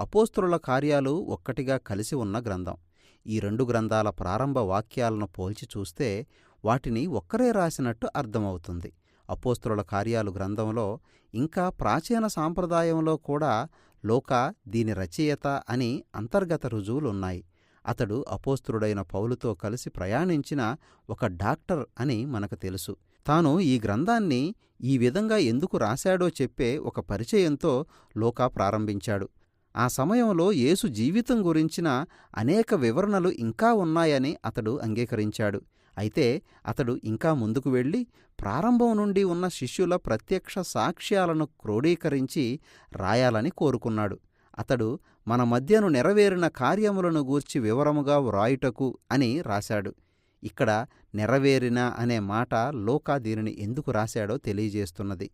అపోస్తుల కార్యాలు ఒక్కటిగా కలిసి ఉన్న గ్రంథం. ఈ రెండు గ్రంథాల ప్రారంభ వాక్యాలను పోల్చి చూస్తే వాటిని ఒక్కరే రాసినట్టు అర్థమవుతుంది. అపోస్తుల కార్యాలు గ్రంథంలో ఇంకా ప్రాచీన సాంప్రదాయంలో కూడా లోక దీని రచయిత అని అంతర్గత రుజువులున్నాయి. అతడు అపోస్తుడైన పౌలుతో కలిసి ప్రయాణించిన ఒక డాక్టర్ అని మనకు తెలుసు. తాను ఈ గ్రంథాన్ని ఈ విధంగా ఎందుకు రాశాడో చెప్పే ఒక పరిచయంతో లోకా ప్రారంభించాడు. ఆ సమయంలో యేసు జీవితం గురించిన అనేక వివరణలు ఇంకా ఉన్నాయని అతడు అంగీకరించాడు. అయితే అతడు ఇంకా ముందుకు వెళ్ళి ప్రారంభం నుండి ఉన్న శిష్యుల ప్రత్యక్ష సాక్ష్యాలను క్రోడీకరించి రాయాలని కోరుకున్నాడు. అతడు మన మధ్యను నెరవేరిన కార్యములను గూర్చి వివరముగా వ్రాయుటకు అని రాశాడు. ఇక్కడ నెరవేరిన అనే మాట లోకా దీనిని ఎందుకు రాశాడో తెలియజేస్తున్నది.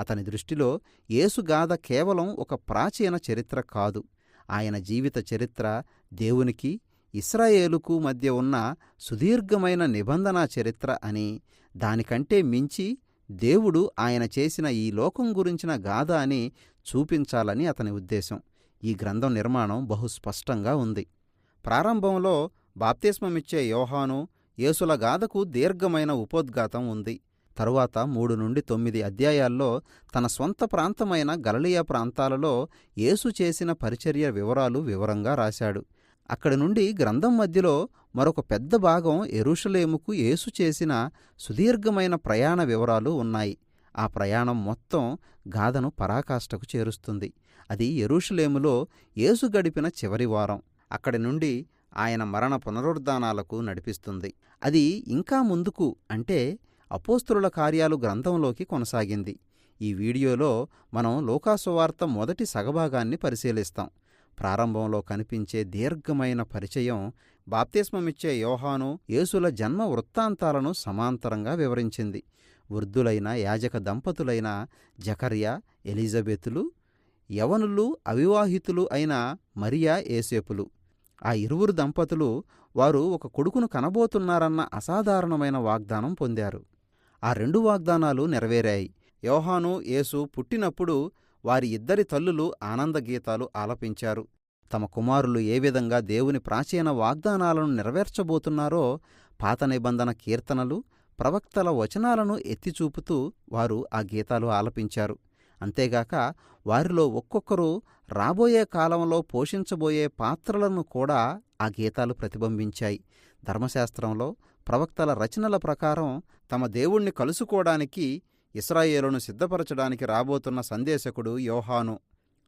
అతని దృష్టిలో యేసుగాథ కేవలం ఒక ప్రాచీన చరిత్ర కాదు. ఆయన జీవిత చరిత్ర దేవునికి ఇస్రాయేలుకు మధ్య ఉన్న సుదీర్ఘమైన నిబంధనా చరిత్ర అని దానికంటే మించి దేవుడు ఆయన చేసిన ఈ లోకం గురించిన గాథ అని చూపించాలని అతని ఉద్దేశం. ఈ గ్రంథం నిర్మాణం బహు స్పష్టంగా ఉంది. ప్రారంభంలో బాప్తిస్మమిచ్చే యోహాను యేసుల గాథకు దీర్ఘమైన ఉపోద్ఘాతం ఉంది. తరువాత మూడు నుండి తొమ్మిది అధ్యాయాల్లో తన స్వంత ప్రాంతమైన గలలియా ప్రాంతాలలో యేసు చేసిన పరిచర్య వివరాలు వివరంగా రాశాడు. అక్కడి నుండి గ్రంథం మధ్యలో మరొక పెద్ద భాగం ఎరుషలేముకు యేసు చేసిన సుదీర్ఘమైన ప్రయాణ వివరాలు ఉన్నాయి. ఆ ప్రయాణం మొత్తం గాథను పరాకాష్ఠకు చేరుస్తుంది. అది ఎరుషలేములో యేసు గడిపిన చివరి వారం. అక్కడి నుండి ఆయన మరణ పునరుద్ధానాలకు నడిపిస్తుంది. అది ఇంకా ముందుకు అంటే అపోస్తుల కార్యాలు గ్రంథంలోకి కొనసాగింది. ఈ వీడియోలో మనం లోకాసువార్త మొదటి సగభాగాన్ని పరిశీలిస్తాం. ప్రారంభంలో కనిపించే దీర్ఘమైన పరిచయం బాప్తిస్మమిచ్చే యోహాను యేసుల జన్మ వృత్తాంతాలను సమాంతరంగా వివరించింది. వృద్ధులైన యాజక దంపతులైన జకర్యా ఎలిజబెతులు యవనులు అవివాహితులు అయిన మరియా ఏసేపులు ఆ ఇరువురు దంపతులు వారు ఒక కొడుకును కనబోతున్నారన్న అసాధారణమైన వాగ్దానం పొందారు. ఆ రెండు వాగ్దానాలు నెరవేరాయి. యోహాను యేసు పుట్టినప్పుడు వారి ఇద్దరి తల్లులు ఆనందగీతాలు ఆలపించారు. తమ కుమారులు ఏ విధంగా దేవుని ప్రాచీన వాగ్దానాలను నెరవేర్చబోతున్నారో పాత నిబంధన కీర్తనలు ప్రవక్తల వచనాలను ఎత్తిచూపుతూ వారు ఆ గీతాలు ఆలపించారు. అంతేగాక వారిలో ఒక్కొక్కరు రాబోయే కాలంలో పోషించబోయే పాత్రలను కూడా ఆ గీతాలు ప్రతిబింబించాయి. ధర్మశాస్త్రంలో ప్రవక్తల రచనల ప్రకారం తమ దేవుణ్ణి కలుసుకోవడానికి ఇస్రాయేలును సిద్ధపరచడానికి రాబోతున్న సందేశకుడు యోహాను.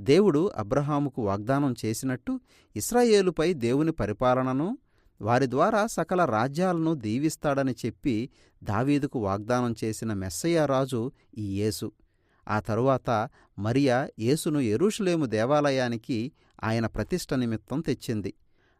దేవుడు అబ్రహాముకు వాగ్దానం చేసినట్టు ఇస్రాయేలుపై దేవుని పరిపాలనను వారి ద్వారా సకల రాజ్యాలను దీవిస్తాడని చెప్పి దావీదుకు వాగ్దానం చేసిన మెస్సయ్య రాజు ఈ యేసు. ఆ తరువాత మరియా యేసును ఎరుషులేము దేవాలయానికి ఆయన ప్రతిష్ట నిమిత్తం తెచ్చింది.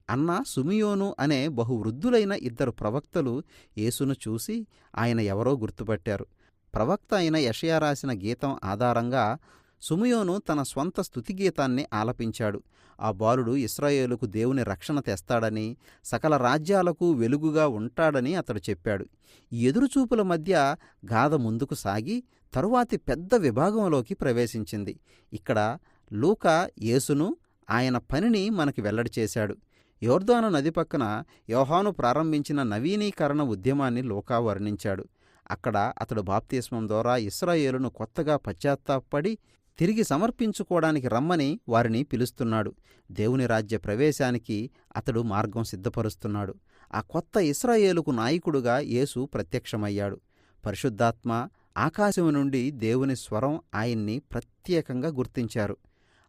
అన్న సుమియోను అనే బహువృద్ధులైన ఇద్దరు ప్రవక్తలు యేసును చూసి ఆయన ఎవరో గుర్తుపట్టారు. ప్రవక్త అయిన యషయా రాసిన గీతం ఆధారంగా సుమియోను తన స్వంత స్తుతిగీతాన్ని ఆలపించాడు. ఆ బాలుడు ఇస్రాయేలుకు దేవుని రక్షణ తెస్తాడని సకల రాజ్యాలకు వెలుగుగా ఉంటాడని అతడు చెప్పాడు. ఎదురుచూపుల మధ్య గాథ ముందుకు సాగి తరువాతి పెద్ద విభాగంలోకి ప్రవేశించింది. ఇక్కడ లూక యేసును ఆయన పనిని మనకి వెల్లడి చేశాడు. యోర్దాను నది పక్కన యోహాను ప్రారంభించిన నవీనీకరణ ఉద్యమాన్ని లోకా వర్ణించాడు. అక్కడ అతడు బాప్తిస్మం ద్వారా ఇస్రాయేలును కొత్తగా పశ్చాత్తాపడి తిరిగి సమర్పించుకోవడానికి రమ్మని వారిని పిలుస్తున్నాడు. దేవుని రాజ్య ప్రవేశానికి అతడు మార్గం సిద్ధపరుస్తున్నాడు. ఆ కొత్త ఇస్రాయేలుకు నాయకుడుగా యేసు ప్రత్యక్షమయ్యాడు. పరిశుద్ధాత్మ ఆకాశము నుండి దేవుని స్వరం ఆయన్ని ప్రత్యేకంగా గుర్తించారు.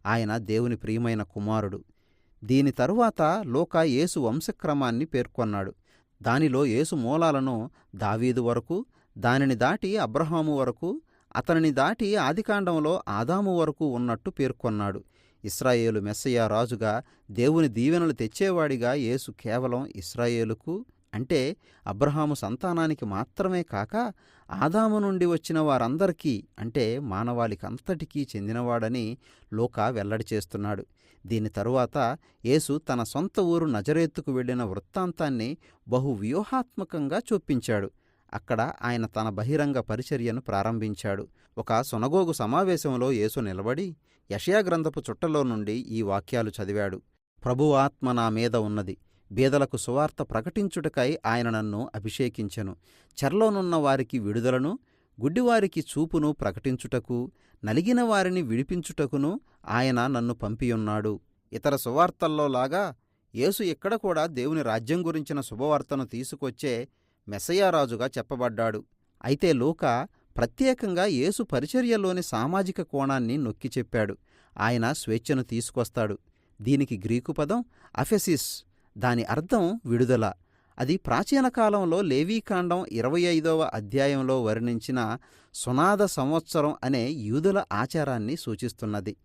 ఆయన దేవుని ప్రియమైన కుమారుడు. దీని తరువాత లోక యేసు వంశక్రమాన్ని పేర్కొన్నాడు. దానిలో యేసు మూలాలను దావీదు వరకు దానిని దాటి అబ్రహాము వరకు అతనిని దాటి ఆదికాండంలో ఆదాము వరకు ఉన్నట్టు పేర్కొన్నాడు. ఇస్రాయేలు మెస్సయ్య రాజుగా దేవుని దీవెనలు తెచ్చేవాడిగా యేసు కేవలం ఇస్రాయేలుకు అంటే అబ్రహాము సంతానానికి మాత్రమే కాక ఆదాము నుండి వచ్చిన వారందరికీ అంటే మానవాళికంతటికీ చెందినవాడని లోక వెల్లడి చేస్తున్నాడు. దీని తరువాత యేసు తన సొంత ఊరు నజరేత్తుకు వెళ్ళిన వృత్తాంతాన్ని బహు వ్యూహాత్మకంగా చూపించాడు. అక్కడ ఆయన తన బహిరంగ పరిచర్యను ప్రారంభించాడు. ఒక సునగోగు సమావేశంలో యేసు నిలబడి యషయాగ్రంథపు చుట్టలో నుండి ఈ వాక్యాలు చదివాడు. ప్రభు ఆత్మ నా మీద ఉన్నది. బీదలకు సువార్త ప్రకటించుటకై ఆయన నన్ను అభిషేకించెను. చెరలోనున్న వారికి విడుదలను గుడ్డివారికి చూపును ప్రకటించుటకు నలిగిన వారిని విడిపించుటకును ఆయన నన్ను పంపియున్నాడు. ఇతర సువార్తల్లోలాగా యేసు ఇక్కడ కూడా దేవుని రాజ్యం గురించిన శుభవార్తను తీసుకొచ్చే మెసయారాజుగా చెప్పబడ్డాడు. అయితే లూక ప్రత్యేకంగా యేసు పరిచర్యలోని సామాజిక కోణాన్ని నొక్కి చెప్పాడు. ఆయన స్వేచ్ఛను తీసుకొస్తాడు. దీనికి గ్రీకు పదం అఫెసిస్ దాని అర్థం విడుదల. అది ప్రాచీన కాలంలో లేవీకాండం ఇరవై ఐదవ అధ్యాయంలో వర్ణించిన సునాద సంవత్సరం అనే యూదుల ఆచారాన్ని సూచిస్తున్నది.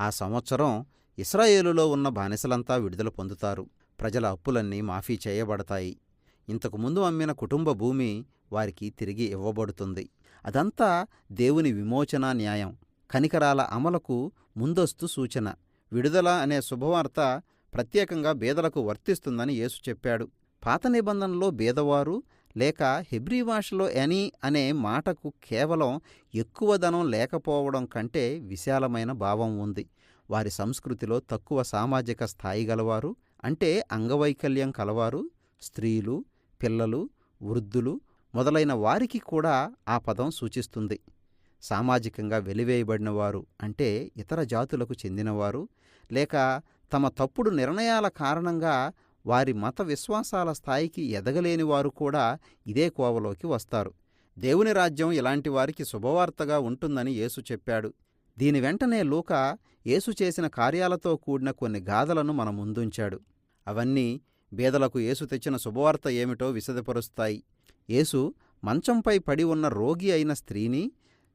ఆ సంవత్సరం ఇస్రాయేలులో ఉన్న బానిసలంతా విడుదల పొందుతారు. ప్రజల అప్పులన్నీ మాఫీ చేయబడతాయి. ఇంతకుముందు అమ్మిన కుటుంబ భూమి వారికి తిరిగి ఇవ్వబడుతుంది. అదంతా దేవుని విమోచన న్యాయం. కనికరాల అమలకు ముందస్తు సూచన. విడుదల అనే శుభవార్త ప్రత్యేకంగా బేదలకు వర్తిస్తుందని యేసు చెప్పాడు. పాత నిబంధనలో బీదవారు లేక హెబ్రీ భాషలో ఎనీ అనే మాటకు కేవలం ఎక్కువ ధనం లేకపోవడం కంటే విశాలమైన భావం ఉంది. వారి సంస్కృతిలో తక్కువ సామాజిక స్థాయి గలవారు అంటే అంగవైకల్యం కలవారు స్త్రీలు పిల్లలు వృద్ధులు మొదలైన వారికి కూడా ఆ పదం సూచిస్తుంది. సామాజికంగా వెలివేయబడినవారు అంటే ఇతర జాతులకు చెందినవారు లేక తమ తప్పుడు నిర్ణయాల కారణంగా వారి మత విశ్వాసాల స్థాయికి ఎదగలేనివారు కూడా ఇదే కోవలోకి వస్తారు. దేవుని రాజ్యం ఇలాంటి వారికి శుభవార్తగా ఉంటుందని యేసు చెప్పాడు. దీని వెంటనే లూక యేసు చేసిన కార్యాలతో కూడిన కొన్ని గాథలను మన ముందుంచాడు. అవన్నీ బేదలకు యేసు తెచ్చిన శుభవార్త ఏమిటో విశదపరుస్తాయి. యేసు మంచంపై పడి ఉన్న రోగి అయిన స్త్రీని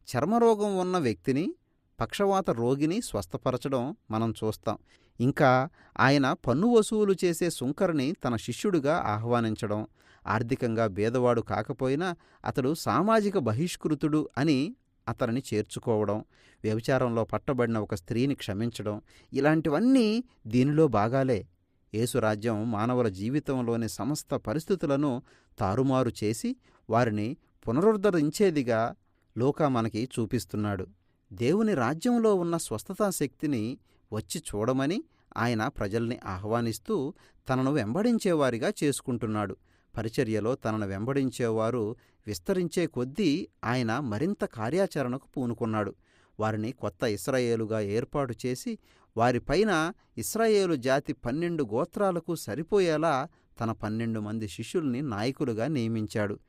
చర్మరోగం ఉన్న వ్యక్తిని పక్షవాత రోగిని స్వస్థపరచడం మనం చూస్తాం. ఇంకా ఆయన పన్ను వసూలు చేసే సుంకర్ని తన శిష్యుడిగా ఆహ్వానించడం ఆర్థికంగా బేదవాడు కాకపోయినా అతడు సామాజిక బహిష్కృతుడు అని అతనిని చేర్చుకోవడం వ్యభిచారంలో పట్టబడిన ఒక స్త్రీని క్షమించడం ఇలాంటివన్నీ దీనిలో భాగాలే. యేసురాజ్యం మానవుల జీవితంలోని సమస్త పరిస్థితులను తారుమారు చేసి వారిని పునరుద్ధరించేదిగా లోక మనకి చూపిస్తున్నాడు. దేవుని రాజ్యంలో ఉన్న స్వస్థతా శక్తిని వచ్చి చూడమని ఆయన ప్రజల్ని ఆహ్వానిస్తూ తనను వెంబడించేవారిగా చేసుకుంటున్నాడు. పరిచర్యలో తనను వెంబడించేవారు విస్తరించే కొద్దీ ఆయన మరింత కార్యాచరణకు పూనుకున్నాడు. వారిని కొత్త ఇస్రాయేలుగా ఏర్పాటు చేసి వారిపైన ఇస్రాయేలు జాతి పన్నెండు గోత్రాలకు సరిపోయేలా తన పన్నెండు మంది శిష్యుల్ని నాయకులుగా నియమించాడు.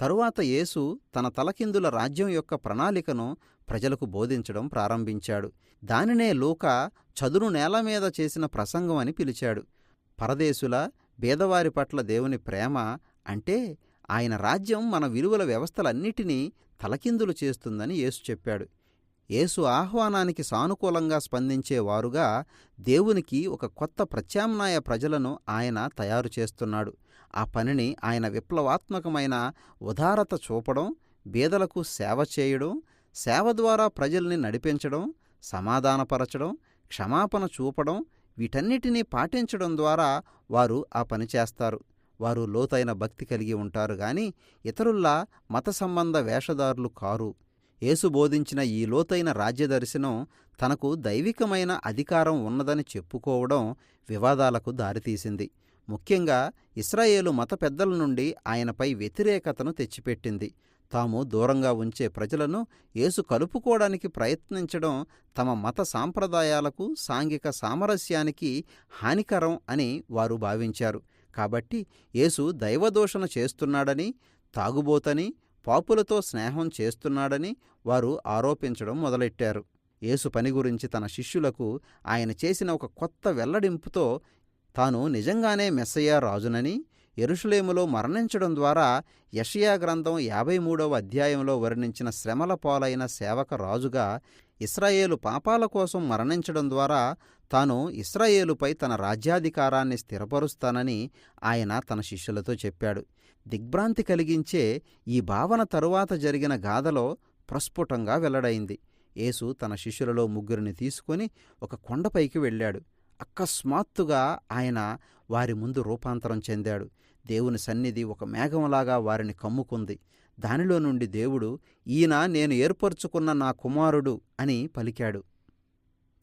తరువాత యేసు తన తలకిందుల రాజ్యం యొక్క ప్రణాళికను ప్రజలకు బోధించడం ప్రారంభించాడు. దానినే లోక చదును నేల మీద చేసిన ప్రసంగం అని పిలిచాడు. పరదేశుల బేదవారి పట్ల దేవుని ప్రేమ అంటే ఆయన రాజ్యం మన విలువల వ్యవస్థలన్నిటినీ తలకిందులు చేస్తుందని యేసు చెప్పాడు. యేసు ఆహ్వానానికి సానుకూలంగా స్పందించేవారుగా దేవునికి ఒక కొత్త ప్రత్యామ్నాయ ప్రజలను ఆయన తయారు చేస్తున్నాడు. ఆ పనిని ఆయన విప్లవాత్మకమైన ఉదారత చూపడం బీదలకు సేవ చేయడం సేవ ద్వారా ప్రజల్ని నడిపించడం సమాధానపరచడం క్షమాపణ చూపడం వీటన్నిటినీ పాటించడం ద్వారా వారు ఆ పని చేస్తారు. వారు లోతైన భక్తి కలిగి ఉంటారు గాని ఇతరుల్లా మత సంబంధ వేషధారులు కారు. యేసు బోధించిన ఈ లోతైన రాజ్యదర్శనం తనకు దైవికమైన అధికారం ఉన్నదని చెప్పుకోవడం వివాదాలకు దారితీసింది. ముఖ్యంగా ఇస్రాయేలు మత పెద్దల నుండి ఆయనపై వ్యతిరేకతను తెచ్చిపెట్టింది. తాము దూరంగా ఉంచే ప్రజలను యేసు కలుపుకోవడానికి ప్రయత్నించడం తమ మత సాంప్రదాయాలకు సాంఘిక సామరస్యానికి హానికరం అని వారు భావించారు. కాబట్టి యేసు దైవదూషణ చేస్తున్నాడని తాగుబోతని పాపులతో స్నేహం చేస్తున్నాడని వారు ఆరోపించడం మొదలెట్టారు. యేసు పని గురించి తన శిష్యులకు ఆయన చేసిన ఒక కొత్త వెల్లడింపుతో తాను నిజంగానే మెస్సయ్య రాజునని ఎరుషులేములో మరణించడం ద్వారా యషియా గ్రంథం యాభై మూడవ అధ్యాయంలో వర్ణించిన శ్రమల పాలైన సేవక రాజుగా ఇస్రాయేలు పాపాల కోసం మరణించడం ద్వారా తాను ఇస్రాయేలుపై తన రాజ్యాధికారాన్ని స్థిరపరుస్తానని ఆయన తన శిష్యులతో చెప్పాడు. దిగ్భ్రాంతి కలిగించే ఈ భావన తరువాత జరిగిన గాథలో ప్రస్ఫుటంగా వెల్లడైంది. యేసు తన శిష్యులలో ముగ్గురిని తీసుకుని ఒక కొండపైకి వెళ్ళాడు. అకస్మాత్తుగా ఆయన వారి ముందు రూపాంతరం చెందాడు. దేవుని సన్నిధి ఒక మేఘంలాగా వారిని కమ్ముకుంది. దానిలో నుండి దేవుడు ఈయన నేను ఏర్పరచుకున్న నా కుమారుడు అని పలికాడు.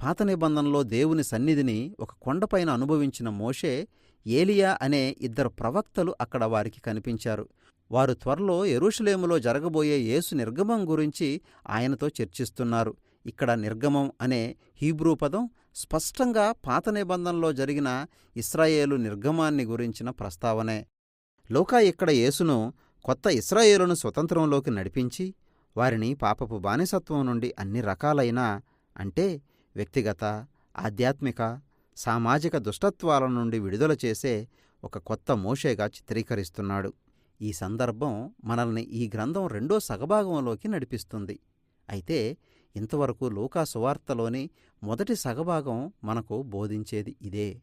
పాత నిబంధనలో దేవుని సన్నిధిని ఒక కొండపైన అనుభవించిన మోషే ఏలియా అనే ఇద్దరు ప్రవక్తలు అక్కడ వారికి కనిపించారు. వారు త్వరలో ఎరుషలేములో జరగబోయే యేసు నిర్గమం గురించి ఆయనతో చర్చిస్తున్నారు. ఇక్కడ నిర్గమం అనే హీబ్రూ పదం స్పష్టంగా పాత నిబంధనలో జరిగిన ఇస్రాయేలు నిర్గమాన్ని గురించిన ప్రస్తావనే. లోకా ఇక్కడ యేసును కొత్త ఇస్రాయేలును స్వతంత్రంలోకి నడిపించి వారిని పాపపు బానిసత్వం నుండి అన్ని రకాలైన అంటే వ్యక్తిగత ఆధ్యాత్మిక సామాజిక దుష్టత్వాల నుండి విడుదల చేసే ఒక కొత్త మోషేగా చిత్రీకరిస్తున్నాడు. ఈ సందర్భం మనల్ని ఈ గ్రంథం రెండో సగభాగంలోకి నడిపిస్తుంది. అయితే ఇంతవరకు లూకా సువార్తలోని మొదటి సగభాగం మనకు బోధించేది ఇదే.